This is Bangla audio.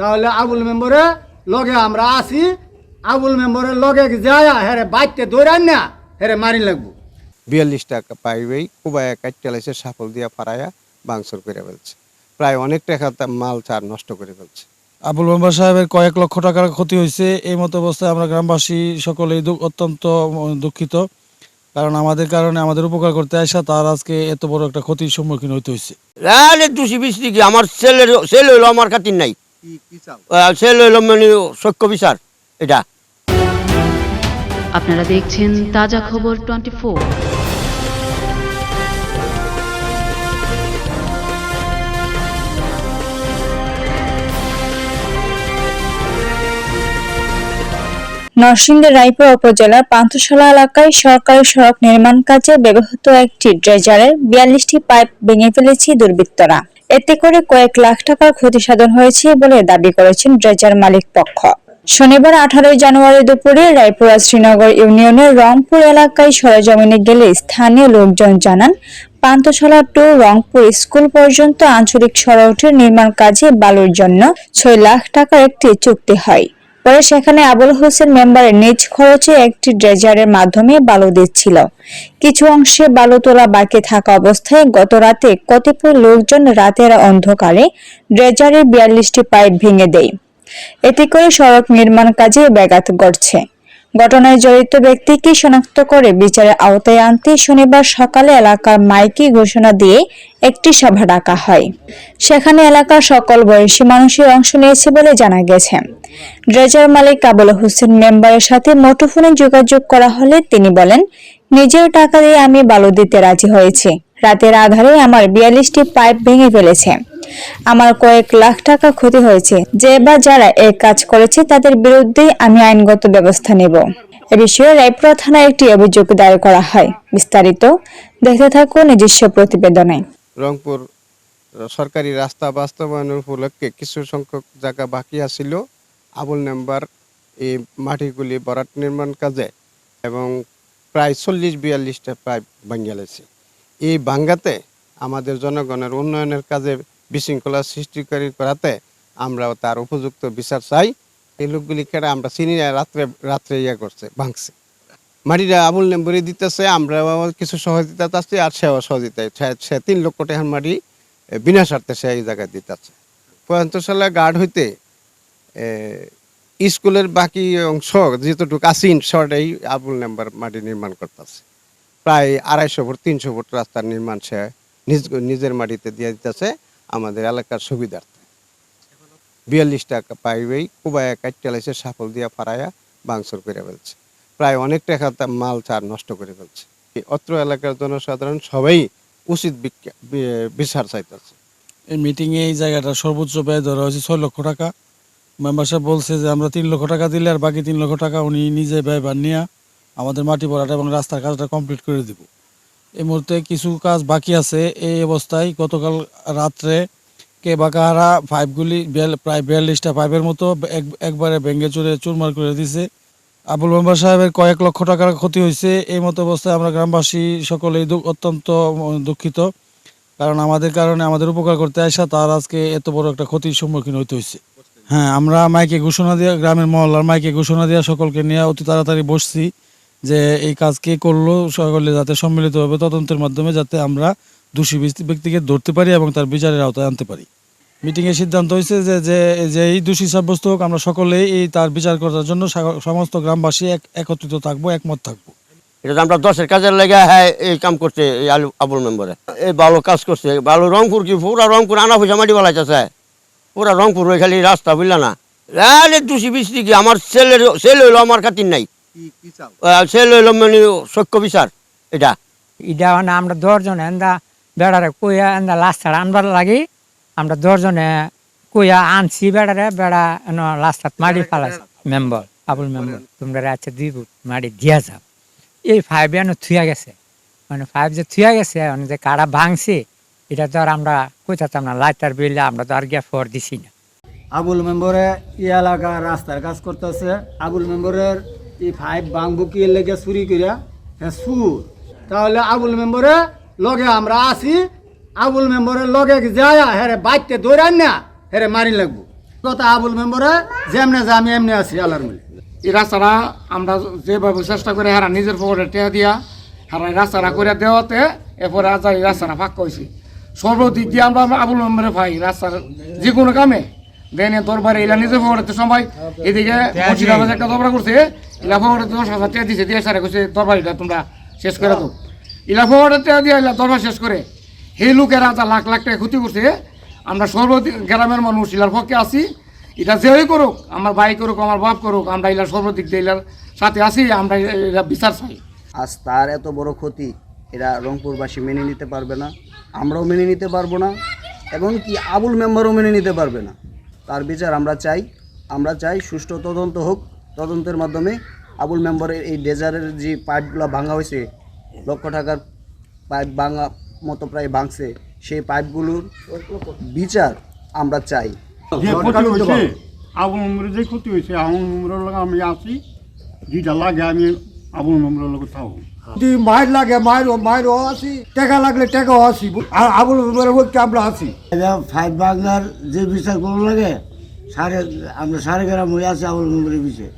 তাহলে আবুল মেম্বরে লগে আমরা আছি আবুল মেম্বরের লগে যায় হেরে বাইতে দৌড়ান না হেরে মারি লাগবো। বিয়াল্লিশ টাকা পাইবেই কুবায়া কাটতে সাফল দিয়া ফারাইয়া বাংসর করে ফেলছে। প্রায় অনেক টাকা মাল চার নষ্ট করে ফেলছে। আবুল মেম্বার সাহেবের কয়েক লক্ষ টাকার ক্ষতি হয়েছে। এই মতো অবস্থায় আমরা গ্রামবাসী সকলেই অত্যন্ত দুঃখিত। কারণ আমাদের কারণে আমাদের উপকার করতে আসা তার আজকে এত বড় একটা ক্ষতির সম্মুখীন হইতে হয়েছে দোষী বৃষ্টি কি? আমার ছেলের ছেলে হইল আমার খাতির নাই। মানে বিচার এটা। আপনারা দেখছেন তাজা খবর টোয়েন্টি ফোর। নরসিংদীর রায়পুর উপজেলার পান্থশালা এলাকায় সরকারি সড়ক নির্মাণ কাজে ব্যবহৃত একটি ড্রেজারের বিয়াল্লিশটি পাইপ ভেঙে ফেলেছে দুর্বৃত্তরা। এতে করে কয়েক লাখ টাকার ক্ষতি সাধন হয়েছে বলে দাবি করেছেন ড্রেজার মালিক পক্ষ। শনিবার আঠারোই জানুয়ারি দুপুরে রায়পুরা শ্রীনগর ইউনিয়নের রংপুর এলাকায় সরেজমিনে গেলে স্থানীয় লোকজন জানান পান্তশালা টু রংপুর স্কুল পর্যন্ত আঞ্চলিক সড়কটির নির্মাণ কাজে বালুর জন্য ছয় লাখ টাকার একটি চুক্তি হয়। পরে সেখানে আবুল হোসেন মেম্বারের নিজ খরচে একটি ড্রেজারের মাধ্যমে বালু দিচ্ছিল। কিছু অংশে বালু তোলা বাকি থাকা অবস্থায় গত রাতে কতিপয় লোকজন রাতের অন্ধকারে ড্রেজারের বিয়াল্লিশটি পাইপ ভেঙে দেয়। এতে করে সড়ক নির্মাণ কাজে ব্যাঘাত ঘটছে। ঘটনায় জড়িত ব্যক্তিকে শনাক্ত করে বিচারের আওতায় আনতে শনিবার সকালে এলাকার মাইকি ঘোষণা দিয়ে একটি সভা ডাকা হয়। সেখানে এলাকার সকল বয়সী মানুষের অংশ নিয়েছে বলে জানা গেছে। ড্রেজার মালিক কাবুল হোসেন মেম্বারের সাথে মুঠোফোনে যোগাযোগ করা হলে তিনি বলেন, নিজের টাকা দিয়ে আমি বালু দিতে রাজি হয়েছি। রাতের আধারে আমার বিয়াল্লিশটি পাইপ ভেঙে ফেলেছে। আমার কয়েক লাখ টাকা ক্ষতি হয়েছে। যে বা যারা এই কাজ করেছে তাদের বিরুদ্ধে আমি আইনগত ব্যবস্থা নেব। এ বিষয়ে রায়পুরা থানায় একটি অভিযোগ দায়ের করা হয়। বিস্তারিত দেখতে থাকুন নিজস্ব প্রতিবেদনে। রংপুর সরকারি রাস্তা বাস্তবায়নের উপলক্ষে কিছু সংখ্যক জায়গা বাকি আছিল। আবুল নাম্বার, এই মাটিগুলি বরাট নির্মাণ কাজে এবং প্রায় চল্লিশ বিয়াল্লিশটা প্রায় ভাঙ্গিয়ালেছে এই বাঙ্গাতে আমাদের জনগণের উন্নয়নের কাজে বিশৃঙ্খলা সৃষ্টিকারী করাতে আমরাও তার উপযুক্ত বিচার চাই। এই লোকগুলি কেটে আমরা চিনি রাত্রে রাত্রে ইয়ে করছে, ভাঙছে। মাটিটা আবুল নেম্বরি দিতেছে আমরা কিছু সহযোগিতা চাচ্ছি আর সেও সহযোগিতা, সে- তিন লক্ষ টাকার মাটি বিনা স্বার্থে সে এই জায়গায় দিতেছে। পয়ন্তশালা গার্ড হইতে স্কুলের বাকি অংশ, যেতটুকু আসিন শর্ট এই আবুল নাম্বার মাটি নির্মাণ করতেছে। প্রায় আড়াইশো ফুট, তিনশো ফুট রাস্তার নির্মাণ সে নিজ, নিজের মাটিতে দিয়ে দিতেছে আমাদের এলাকার সুবিধার্থে। বিয়াল্লিশ টাকা পাইবেই কুবায়া কাটতে সাফল দিয়া ফারাইয়া বাংসর করে ফেলছে। প্রায় অনেক টাকা মাল চার নষ্ট করে ফেলছে। অত্র এলাকার জনসাধারণ সবাই উচিত বিচার চাইতেছে। এই মিটিংয়ে এই জায়গাটা সর্বোচ্চ ব্যয় ধরা হয়েছে ছয় লক্ষ টাকা। মেম্বার সাহেব বলছে যে, আমরা তিন লক্ষ টাকা দিলে আর বাকি তিন লক্ষ টাকা উনি নিজে ব্যয় বানিয়ে আমাদের মাটি ভরাটা এবং রাস্তার কাজটা কমপ্লিট করে দিব। এই মুহূর্তে কিছু কাজ বাকি আছে। এই অবস্থায় গতকাল রাত্রে কে বা কাহারা পাইপগুলি প্রায় বিয়াল্লিশটা পাইপের মতো এক- একবারে ভেঙে চুরে চুরমার করে দিছে। আবুল মেম্বার সাহেবের কয়েক লক্ষ টাকার ক্ষতি হয়েছে। এই মতো অবস্থায় আমরা গ্রামবাসী সকলেই অত্যন্ত দুঃখিত। কারণ আমাদের কারণে আমাদের উপকার করতে আসা তার আজকে এত বড় একটা ক্ষতির সম্মুখীন হইতে হয়েছে হ্যাঁ আমরা মাইকে ঘোষণা দিয়ে, গ্রামের মহল্লার মাইকে ঘোষণা দিয়ে সকলকে নিয়ে অতি তাড়াতাড়ি বসছি। যে এই কাজ কে করল, সকলে যাতে সম্মিলিতভাবে তদন্তের মাধ্যমে যাতে আমরা দোষী ব্যক্তি- ব্যক্তিকে ধরতে পারি এবং তার বিচারের আওতায় আনতে পারি। মিটিংয়ে সিদ্ধান্ত হয়েছে যে যে যে এই দোষী সাব্যস্ত হোক, আমরা সকলেই এই তার বিচার করার জন্য সমস্ত গ্রামবাসী এক একত্রিত থাকব, একমত থাকব। এটা আমরা দশের কাজের লেগে হ্যাঁ এই কাম করছে এই আলু আবুল মেম্বারে। এই ভালো কাজ করছে। ভালো রংপুর কি পুরা রংপুর আনা পয়সা মাটি বালাইতেছে? পুরা রংপুর ওই খালি রাস্তা, বুঝলা না? দোষী বৃষ্টি কি? আমার ছেলের ছেলে হইল আমার খাতির নাই। মানে সক্য বিচার এটা। ইটা মানে আমরা দশজনে এন্দা বেড়ারে কইয়া এন্দা লাস্ট ছাড়া আনবার লাগি আমরা দশজনে কইয়া আনছি বেড়ারে বেড়া এন লাস্ট মারি ফেলাইছে। মেম্বার আবুল মেম্বার তোমরা আচ্ছা মারি দিয়া যাও। এই ফাইভ এনে থুয়া গেছে। মানে ফাইভ যে থুয়া গেছে মানে যে কারা ভাঙছে এটা তো আর আমরা কইতাম না লাইটার বিলে আমরা তো আর গিয়া ফর দিছি না। আবুল মেম্বরে ই এলাকার রাস্তার কাজ করতেছে। আবুল মেম্বরের এই ফাইভ বাংবু কি লেগে চুরি করিয়া হ্যাঁ সুর। তাহলে আবুল মেম্বরে লগে আমরা আছি আবুল মেম্বরের লগে যায় হেরে বাইতে দৌড়ান না হেরে মারি লাগবো। কথা আবুল মেম্বরে যেমনে যা আমি এমনি আছি আল্লাহর মিলে এই রাস্তাটা আমরা যেভাবে চেষ্টা করে হারা নিজের পকেটে টেয়া দিয়া হারা এই রাস্তাটা করে দেওয়াতে এরপরে আজ এই রাস্তাটা ফাঁকা হয়েছে সর্বদিক দিয়ে আমরা আবুল মেম্বারে পাই রাস্তার যে কোনো কামে। দেন দরবারে এলা নিজের পকেটে সময় এদিকে একটা দরবার করছে ইলা পকেটে দশ হাজার টাকা দিছে, দিয়ে সারে কইছে দরবারিটা তোমরা শেষ করে দাও। ইলা পকেটে টাকা দিয়ে ইলা দরবার শেষ করে। সেই লোকেরা যা লাখ লাখ টাকা ক্ষতি করছে, আমরা সর্বদিক গ্রামের মানুষ, ইলার পক্ষে আছি। এটা যেই করুক, আমার ভাই করুক, আমার বাপ করুক, আমরা ইলার সর্বদিক দিয়ে ইলার সাথে আছি, আমরা এরা বিচার চাই। আজ তার এত বড় ক্ষতি, এরা রংপুরবাসী মেনে নিতে পারবে না, আমরাও মেনে নিতে পারব না, এবং কি আবুল মেম্বারও মেনে নিতে পারবে না। তার বিচার আমরা চাই আমরা চাই সুষ্ঠু তদন্ত হোক তদন্তের মাধ্যমে আবুল মেম্বারের এই ডেজারের যে পাইপগুলো ভাঙা হয়েছে লক্ষ টাকার পাইপ ভাঙা মতো প্রায় ভাঙছে সেই পাইপগুলোর বিচার আমরা চাই। আবুল নম্বরে যে ক্ষতি হয়েছে আবুল নম্বরের লগে আমি আছি যেটা লাগে আমি আবুল নম্বরের লগে থাকব। যদি মায়ের লাগে মায়ের মায়েরও আছি টাকা লাগলে টাকাও আছি আর আবুল মেম্বরের পক্ষে আমরা আছি। ফাইভ বাংলার যে বিচার করুন লাগে সাড়ে আমরা সাড়ে গ্রাম হয়ে আছি আবুল মেম্বরের বিষয়ে